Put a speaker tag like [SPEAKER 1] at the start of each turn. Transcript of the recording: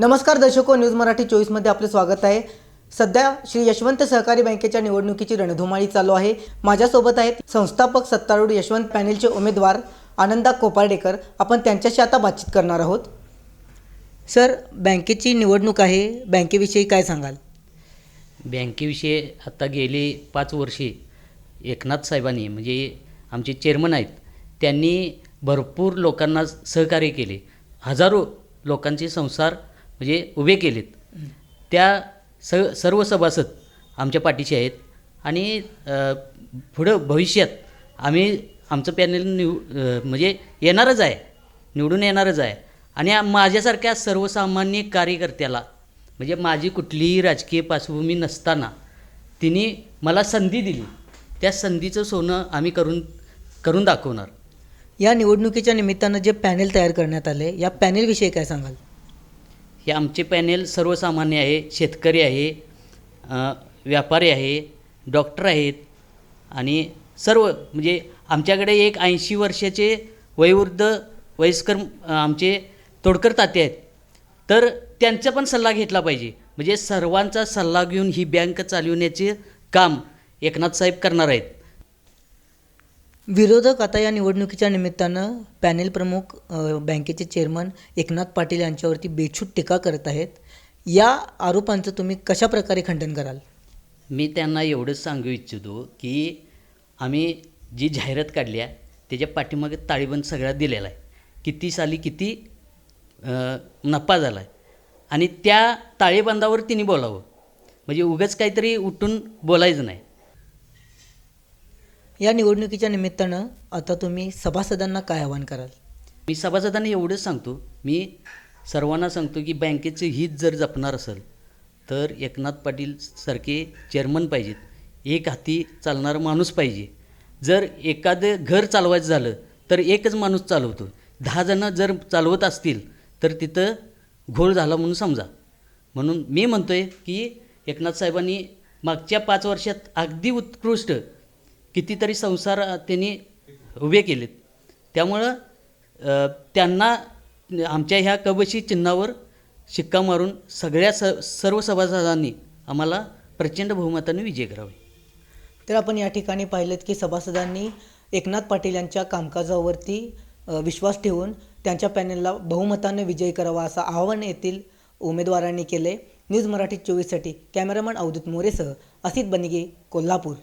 [SPEAKER 1] नमस्कार दर्शको न्यूज मराठी चोवीसमध्ये आपले स्वागत आहे. सध्या श्री यशवंत सहकारी बँकेच्या निवडणुकीची रणधुमाळी चालू आहे. माझ्यासोबत आहेत संस्थापक सत्तारूढ यशवंत पॅनेलचे उमेदवार आनंदा कोपार्डेकर. आपण त्यांच्याशी आता बातचीत करणार आहोत. सर बँकेची निवडणूक आहे. बँकेविषयी काय सांगाल?
[SPEAKER 2] बँकेविषयी आता गेली पाच वर्षे एकनाथ साहेबांनी म्हणजे आमचे चेअरमन आहेत त्यांनी भरपूर लोकांना सहकार्य केले. हजारो लोकांचे संसार म्हणजे उभे केलेत. त्या स सर्व सभासद आमच्या पाठीशी आहेत आणि पुढं भविष्यात आम्ही आमचं पॅनल निव म्हणजे येणारच आहे. निवडून येणारच आहे. आणि माझ्यासारख्या सर्वसामान्य कार्यकर्त्याला म्हणजे माझी कुठलीही राजकीय पार्श्वभूमी नसताना तिने मला संधी दिली. त्या संधीचं सोनं आम्ही करून करून दाखवणार.
[SPEAKER 1] या निवडणुकीच्या निमित्तानं जे पॅनेल तयार करण्यात आले या पॅनेलविषयी काय सांगाल?
[SPEAKER 2] हे आमचे पॅनेल सर्वसामान्य आहे शेतकरी आहे व्यापारी आहे डॉक्टर आहेत आणि सर्व म्हणजे आमच्याकडे एक ऐंशी वर्षाचे वयोवृद्ध वयस्कर आमचे तोडकर ताते आहेत. तर त्यांचा पण सल्ला घेतला पाहिजे. म्हणजे सर्वांचा सल्ला घेऊन ही बँक चालवण्याचे काम एकनाथ साहेब करणार आहेत.
[SPEAKER 1] विरोधक आता या निवडणुकीच्या निमित्तानं पॅनेल प्रमुख बँकेचे चेअरमन एकनाथ पाटील यांच्यावरती बेछूट टीका करत आहेत. या आरोपांचं तुम्ही कशा प्रकारे खंडन कराल?
[SPEAKER 2] मी त्यांना एवढंच सांगू इच्छितो की आम्ही जी जाहिरात काढली आहे त्याच्या पाठीमागे ताळीबंद सगळा दिलेला आहे. किती साली किती नफा झाला आहे आणि त्या ताळेबंदावर तिने बोलावं. म्हणजे उगाच काहीतरी उठून बोलायचं नाही.
[SPEAKER 1] या निवडणुकीच्या निमित्तानं आता तुम्ही सभासदांना काय आवाहन कराल?
[SPEAKER 2] मी सभासदांना एवढंच सांगतो. मी सर्वांना सांगतो की बँकेचं हित जर जपणार असेल तर एकनाथ पाटील सारखे चेअरमन पाहिजेत. एक हाती चालणारा माणूस पाहिजे. जर एखादं घर चालवायचं झालं तर एकच माणूस चालवतो. दहा जणं जर चालवत असतील तर तिथं घोळ झाला म्हणून समजा. म्हणून मी म्हणतो आहे की एकनाथ साहेबांनी मागच्या पाच वर्षात अगदी उत्कृष्ट कितीतरी संसार त्यांनी उभे केलेत. त्यामुळं त्यांना आमच्या ह्या कबशी चिन्हावर शिक्का मारून सगळ्या स सर्व सभासदांनी आम्हाला प्रचंड बहुमताने विजय करावे.
[SPEAKER 1] तर आपण या ठिकाणी पाहिलेत की सभासदांनी एकनाथ पाटील यांच्या कामकाजावरती विश्वास ठेवून त्यांच्या पॅनेलला बहुमताने विजय करावा असं आवाहन येथील उमेदवारांनी केले. न्यूज मराठी चोवीससाठी कॅमेरामन अवधूत मोरेसह असित बनिगे कोल्हापूर.